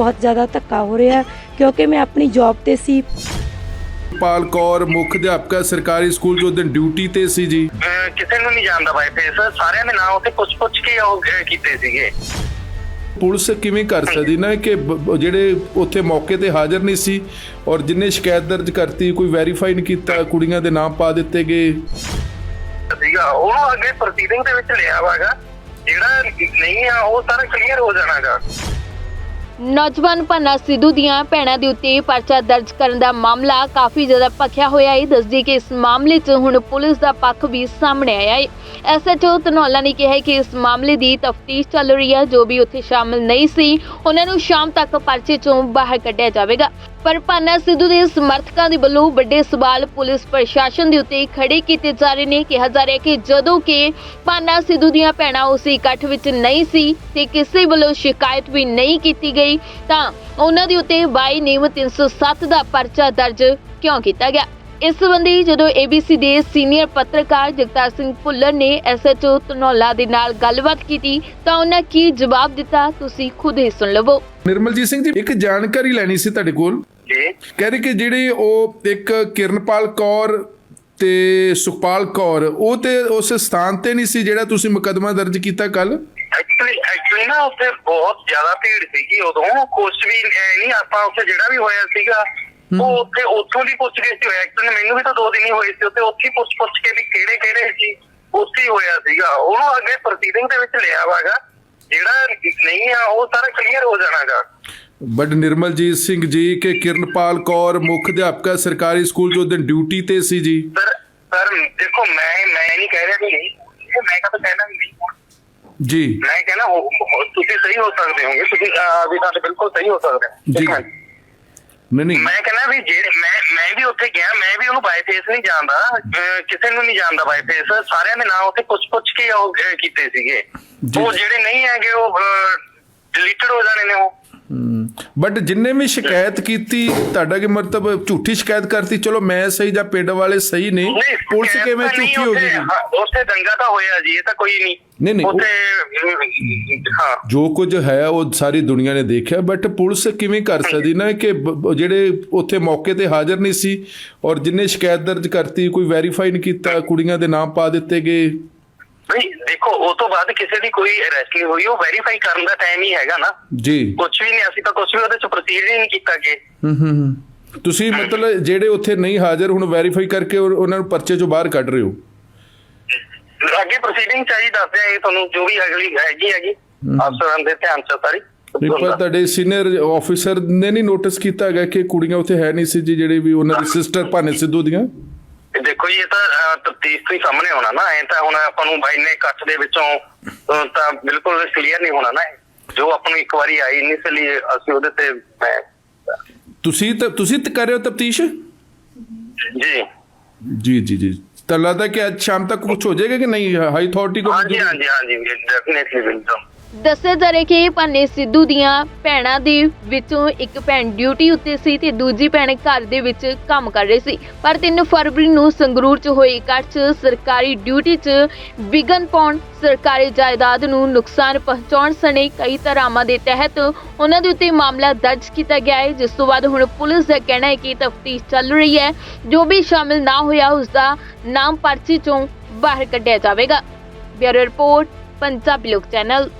ਬਹੁਤ ਜ਼ਿਆਦਾ ਧੱਕਾ ਹੋ ਰਿਹਾ ਕਿਉਂਕਿ ਮੈਂ ਆਪਣੀ ਜੌਬ ਤੇ ਸੀ। ਪਾਲ ਕੌਰ ਮੁੱਖ ਅਧਿਆਪਕਾ ਸਰਕਾਰੀ ਸਕੂਲ ਜੋ ਦਿਨ ਡਿਊਟੀ ਤੇ ਸੀ ਜੀ। ਕਿਸੇ ਨੂੰ ਨਹੀਂ ਜਾਣਦਾ ਬਾਈ ਫੇਸ ਸਾਰਿਆਂ ਦੇ ਨਾਂ ਉੱਤੇ ਪੁੱਛ ਪੁੱਛ ਕੇ ਉਹ ਕੀਤੇ ਸੀਗੇ। ਪੁਲਿਸ ਕਿਵੇਂ ਕਰ ਸਕਦੀ ਨਾ ਕਿ ਜਿਹੜੇ ਉੱਥੇ ਮੌਕੇ ਤੇ ਹਾਜ਼ਰ ਨਹੀਂ ਸੀ ਔਰ ਜਿੰਨੇ ਸ਼ਿਕਾਇਤ ਦਰਜ ਕਰਤੀ ਕੋਈ ਵੈਰੀਫਾਈ ਨਹੀਂ ਕੀਤਾ ਕੁੜੀਆਂ ਦੇ ਨਾਮ ਪਾ ਦਿੱਤੇ ਗਏ। ਸੀਗਾ ਉਹਨੂੰ ਅੱਗੇ ਪ੍ਰੋਸੀਡਿੰਗ ਦੇ ਵਿੱਚ ਲਿਆ ਵਾਗਾ ਜਿਹੜਾ ਨਹੀਂ ਆ ਉਹ ਸਾਰਾ ਕਲੀਅਰ ਹੋ ਜਾਣਾਗਾ ਨੌਜਵਾਨ ਪੰਨਾ ਸਿੱਧੂ ਦੀਆਂ ਭੈਣਾਂ ਦੇ ਉੱਤੇ ਪਰਚਾ ਦਰਜ ਕਰਨ ਦਾ ਮਾਮਲਾ ਕਾਫੀ ਜ਼ਿਆਦਾ ਭਖਿਆ ਹੋਇਆ ਹੈ। ਦੱਸਦੀ ਕਿ ਇਸ ਮਾਮਲੇ 'ਚ ਹੁਣ ਪੁਲਿਸ ਦਾ ਪੱਖ ਵੀ ਸਾਹਮਣੇ ਆਇਆ ਹੈ। ਐਸਐਚਓ ਧਨੌਲਾ ਨੇ ਕਿਹਾ ਕਿ ਇਸ ਮਾਮਲੇ ਦੀ ਤਫਤੀਸ਼ ਚੱਲ ਰਹੀ ਹੈ, ਜੋ ਵੀ ਉੱਥੇ ਸ਼ਾਮਲ ਨਹੀਂ ਸੀ, ਉਹਨਾਂ ਨੂੰ ਸ਼ਾਮ ਤੱਕ ਪਰਚੇ 'ਚੋਂ ਬਾਹਰ ਕੱਢਿਆ ਜਾਵੇਗਾ। ਪਰ ਪੰਨਾ ਸਿੱਧੂ ਦੇ ਸਮਰਥਕਾਂ ਦੇ ਵੱਲੋਂ ਵੱਡੇ ਸਵਾਲ ਪੁਲਿਸ ਪ੍ਰਸ਼ਾਸਨ ਦੇ ਉੱਤੇ ਖੜੇ ਕੀਤੇ ਜਾ ਰਹੇ ਨੇ। ਕਿਹਾ ਜਾ ਰਿਹਾ ਕਿ ਜਦੋਂ ਕਿ ਭਾਨਾ ਸਿੱਧੂ ਦੀਆਂ ਭੈਣਾਂ ਉਸ ਇਕੱਠ ਵਿੱਚ ਨਹੀਂ ਸੀ ਤੇ ਕਿਸੇ ਵੱਲੋਂ ਸ਼ਿਕਾਇਤ ਵੀ ਨਹੀਂ ਕੀਤੀ ਗਈ, ਤਾਂ ਉਹਨਾਂ ਦੇ ਉੱਤੇ 22 ਨਿਯਮ 307 ਦਾ ਪਰਚਾ ਦਰਜ ਕਿਉਂ ਕੀਤਾ ਗਿਆ? ਇਸ ਸੰਬੰਧੀ ਜਦੋਂ ABC ਦੇ ਸੀਨੀਅਰ ਪੱਤਰਕਾਰ ਜਗਤਾਰ ਸਿੰਘ ਭੁੱਲਰ ਨੇ ਐਸਐਚਓ ਧਨੌਲਾ ਦੇ ਨਾਲ ਗੱਲਬਾਤ ਕੀਤੀ ਤਾਂ ਉਹਨਾਂ ਕੀ ਜਵਾਬ ਦਿੱਤਾ ਤੁਸੀਂ ਖੁਦ ਹੀ ਸੁਣ ਲਵੋ। ਨਿਰਮਲਜੀਤ ਸਿੰਘ ਜੀ ਇੱਕ ਜਾਣਕਾਰੀ ਲੈਣੀ ਸੀ ਤੁਹਾਡੇ ਕੋਲ। ਜੀ। ਕਹਿ ਰਹੇ ਕਿ ਜਿਹੜੇ ਉਹ ਇੱਕ ਕਿਰਨਪਾਲ ਕੌਰ ਤੇ ਸੁਖਪਾਲ ਕੌਰ ਉਹ ਤੇ ਉਸ ਸਥਾਨ ਤੇ ਨਹੀਂ ਸੀ ਜਿਹੜਾ ਤੁਸੀਂ ਮੁਕੱਦਮਾ ਦਰਜ ਕੀਤਾ ਕੱਲ ਐਕਚੁਅਲੀ ਐਕਚੁਅਲੀ ਨਾ ਉੱਥੇ ਬਹੁਤ ਜ਼ਿਆਦਾ ਭੀੜ ਸੀਗੀ ਉਦੋਂ। ਕੁਝ ਵੀ ਨਹੀਂ ਆਪਾਂ ਉੱਥੇ ਜਿਹੜਾ ਵੀ ਹੋਇਆ ਸੀਗਾ ਉਹ ਉੱਥੇ ਉੱਥੋਂ ਦੀ ਪੁੱਛ ਗਏ ਸੀ ਐਕਚੁਅਲੀ ਮੈਨੂੰ ਵੀ ਤਾਂ ਦੋ ਦਿਨ ਹੀ ਹੋਏ ਸੀ ਉੱਥੇ ਉੱਥੇ ਪੁੱਛ ਪੁੱਛ ਕੇ ਵੀ ਕਿਹੜੇ ਕਿਹੜੇ ਸੀ ਉੱਥੇ ਹੋਇਆ ਸੀਗਾ। ਉਹਨੂੰ ਅੱਗੇ ਪ੍ਰੋਸੀਡਿੰਗ ਦੇ ਵਿੱਚ ਲਿਆ ਵਾਗਾ ਜਿਹੜਾ ਨਹੀਂ ਆ ਉਹ ਸਾਰਾ ਕਲੀਅਰ ਹੋ ਜਾਣਾਗਾ। ਬਟ ਨਿਰਮਲਜੀਤ ਸਿੰਘ ਜੀ ਕਿ ਕਿਰਨਪਾਲ ਕੌਰ ਮੁੱਖ ਅਧਿਆਪਕਾ ਸਰਕਾਰੀ ਸਕੂਲ ਜੋ ਦਿਨ ਡਿਊਟੀ ਤੇ ਸੀ ਜੀ? ਸਰ ਸਰ ਦੇਖੋ ਮੈਂ ਮੈਂ ਨਹੀਂ ਕਹਿ ਰਿਹਾ ਕਿ ਨਹੀਂ ਮੈਂ ਕਦੋਂ ਕਹਿਣਾ ਨਹੀਂ। ਜੀ। ਮੈਂ ਕਹਿੰਦਾ ਤੁਸੀਂ ਸਹੀ ਹੋ ਸਕਦੇ ਹੋਗੇ ਤੁਸੀਂ ਵੀ ਤਾਂ ਬਿਲਕੁਲ ਸਹੀ ਹੋ ਸਕਦੇ ਹੋ। ਜੀ। ਨਹੀਂ ਨਹੀਂ। ਮੈਂ ਕਹਿੰਦਾ ਵੀ ਜਿਹੜੇ ਮੈਂ ਮੈਂ ਵੀ ਉੱਥੇ ਗਿਆ ਮੈਂ ਵੀ ਉਹਨੂੰ ਬਾਈ ਫੇਸ ਨਹੀਂ ਜਾਣਦਾ ਕਿਸੇ ਨੂੰ ਨਹੀਂ ਜਾਣਦਾ ਬਾਈ ਫੇਸ ਸਾਰਿਆਂ ਦੇ ਨਾਂ ਉੱਤੇ ਪੁੱਛ ਪੁੱਛ ਕੇ ਉਹ ਕੀਤੇ ਸੀਗੇ। ਉਹ ਜਿਹੜੇ ਨਹੀਂ ਹੈਗੇ ਉਹ ਡਿਲੀਟਡ ਹੋ ਜਾਣੇ ਨੇ ਉਹ। ਬਟ ਜਿੰਨੇ ਵੀ ਸ਼ਿਕਾਇਤ ਕੀਤੀ ਤੁਹਾਡਾ ਕੀ ਮਤਲਬ ਝੂਠੀ ਸ਼ਿਕਾਇਤ ਕਰਤੀ? ਚਲੋ ਮੈਂ ਸਹੀ ਜਾਂ ਪਿੰਡ ਵਾਲੇ ਸਹੀ ਨਹੀਂ ਪੁਲਿਸ ਕਿਵੇਂ ਝੂਠੀ ਹੋ ਗਈ ਉੱਥੇ ਦੰਗਾ ਤਾਂ ਹੋਇਆ ਜੀ ਇਹ ਤਾਂ ਕੋਈ ਨਹੀਂ। ਨਹੀਂ, ਨਹੀਂ, ਅਮ, ਹਾਂ। ਜੋ ਕੁਝ ਹੈ ਉਹ ਸਾਰੀ ਦੁਨੀਆ ਨੇ ਦੇਖਿਆ ਬਟ ਪੁਲਿਸ ਕਿਵੇਂ ਕਰ ਸਕਦੀ ਨਾ ਕਿ ਜਿਹੜੇ ਉੱਥੇ ਮੌਕੇ ਤੇ ਹਾਜ਼ਰ ਨਹੀਂ ਸੀ ਔਰ ਜਿੰਨੇ ਸ਼ਿਕਾਇਤ ਦਰਜ ਕਰਤੀ ਕੋਈ ਵੈਰੀਫਾਈ ਨਹੀਂ ਕੀਤਾ ਕੁੜੀਆਂ ਦੇ ਨਾਮ ਪਾ ਦਿੱਤੇ ਗਏ। ਨਹੀਂ ਦੇਖੋ ਉਹ ਤੋਂ ਬਾਅਦ ਕਿਸੇ ਦੀ ਕੋਈ ਅਰੈਸਟ ਨਹੀਂ ਹੋਈ ਉਹ ਵੈਰੀਫਾਈ ਕਰਨ ਦਾ ਟਾਈਮ ਹੀ ਹੈਗਾ ਨਾ। ਜੀ। ਕੁਝ ਵੀ ਨਹੀਂ ਅਸੀਂ ਤਾਂ ਕੁਝ ਵੀ ਉਹਦੇ ਚ ਪ੍ਰੋਸੀਡ ਹੀ ਨਹੀਂ ਕੀਤਾ ਕਿ ਹੂੰ ਹੂੰ। ਤੁਸੀਂ ਮਤਲਬ ਜਿਹੜੇ ਉੱਥੇ ਨਹੀਂ ਹਾਜ਼ਰ ਹੁਣ ਵੈਰੀਫਾਈ ਕਰਕੇ ਉਹ- ਉਹਨਾਂ ਨੂੰ ਪਰਚੇ ਚੋਂ ਬਾਹਰ ਕੱਢ ਰਹੇ ਹੋ? ਅੱਗੇ ਪ੍ਰੋਸੀਡਿੰਗ ਚਾਹੀ ਦੱਸਦੇ ਆ ਇਹ ਤੁਹਾਨੂੰ ਜੋ ਵੀ ਅਗਲੀ ਹੈਗੀ ਹੈਗੀ। ਅਫਸਰਾਂ ਦੇ ਧਿਆਨ ਚ ਸਾਰੀ। ਨਹੀਂ ਪਰ ਤੁਹਾਡੇ ਸੀਨੀਅਰ ਆਫੀਸਰ ਨੇ ਨਹੀਂ ਨੋਟਿਸ ਕੀਤਾ ਹੈਗਾ ਕਿ ਕੁੜੀਆਂ ਉੱਥੇ ਹੈ ਨਹੀਂ ਸੀ ਜਿਹੜੇ ਵੀ ਉਹਨਾਂ ਦੀ ਸਿਸਟਰ ਭਾਨੇ ਸਿੱਧੂ ਦੀਆਂ? ਜੀ ਇਹ ਤਾਂ ਤਫਤੀਸ਼ ਤੋਂ ਹੀ ਸਾਹਮਣੇ ਆਉਣਾ ਨਾ ਐ ਤਾਂ ਹੁਣ ਆਪਾਂ ਨੂੰ ਬਾਈ ਨੇ ਇਕੱਠ ਦੇ ਵਿੱਚੋਂ ਅਹ, ਤਾਂ ਬਿਲਕੁਲ ਕਲੀਅਰ ਨਹੀਂ ਹੋਣਾ ਨਾ ਇਹ। ਜੋ ਆਪਾਂ ਨੂੰ ਇੱਕ ਵਾਰੀ ਆਈ ਇਨੀਸ਼ੀਅਲੀ ਅਸੀਂ ਉਹਦੇ ਤੇ ਮੈਂ ਤੁਸੀਂ ਤਾਂ ਤੁਸੀਂ ਤਾਂ ਕਰ ਰਹੇ ਹੋ ਤਫਤੀਸ਼? ਜੀ। ਜੀ ਜੀ ਜੀ। ਤਾਂ ਲੱਗਦਾ ਕਿ ਅੱਜ ਸ਼ਾਮ ਤੱਕ ਕੁਝ ਹੋ ਜਾਏਗਾ ਕਿ ਨਹੀਂ? ਹਾਈ ਅਥਾਰਟੀ ਕੋ ਹਾਂਜੀ ਹਾਂਜੀ ਹਾਂਜੀ ਡੈਫੀਨਿਟਲੀ ਬਿਲਕੁਲ। ਦੱਸਿਆ ਜਾ ਰਿਹਾ ਕਿ ਭਾਨੇ ਸਿੱਧੂ ਦੀਆਂ ਭੈਣਾਂ ਦੇ ਵਿੱਚੋਂ ਇੱਕ ਭੈਣ ਡਿਊਟੀ ਉੱਤੇ ਸੀ ਤੇ ਦੂਜੀ ਭੈਣ ਘਰ ਦੇ ਵਿੱਚ ਕੰਮ ਕਰ ਰਹੀ ਸੀ। ਪਰ 3 ਫਰਵਰੀ ਨੂੰ ਸੰਗਰੂਰ 'ਚ ਹੋਏ ਇਕੱਠ 'ਚ ਸਰਕਾਰੀ ਡਿਊਟੀ 'ਚ ਵਿਗਨ ਪਾਉਣ, ਸਰਕਾਰੀ ਜਾਇਦਾਦ ਨੂੰ ਨੁਕਸਾਨ ਪਹੁੰਚਾਉਣ ਸਣੇ ਕਈ ਧਾਰਾਵਾਂ ਦੇ ਤਹਿਤ ਉਹਨਾਂ ਦੇ ਉੱਤੇ ਮਾਮਲਾ ਦਰਜ ਕੀਤਾ ਗਿਆ ਹੈ। ਜਿਸ ਤੋਂ ਬਾਅਦ ਹੁਣ ਪੁਲਿਸ ਦਾ ਕਹਿਣਾ ਹੈ ਕਿ ਤਫਤੀਸ਼ ਚੱਲ ਰਹੀ ਹੈ। ਜੋ ਵੀ ਸ਼ਾਮਿਲ ਨਾ ਹੋਇਆ, ਉਸ ਦਾ ਨਾਮ ਪਰਚੀ 'ਚੋਂ ਬਾਹਰ ਕੱਢਿਆ ਜਾਵੇਗਾ। ਬਿਊਰੋ ਰਿਪੋਰਟ, ਪੰਜਾਬੀ ਲੋਕ ਚੈਨਲ।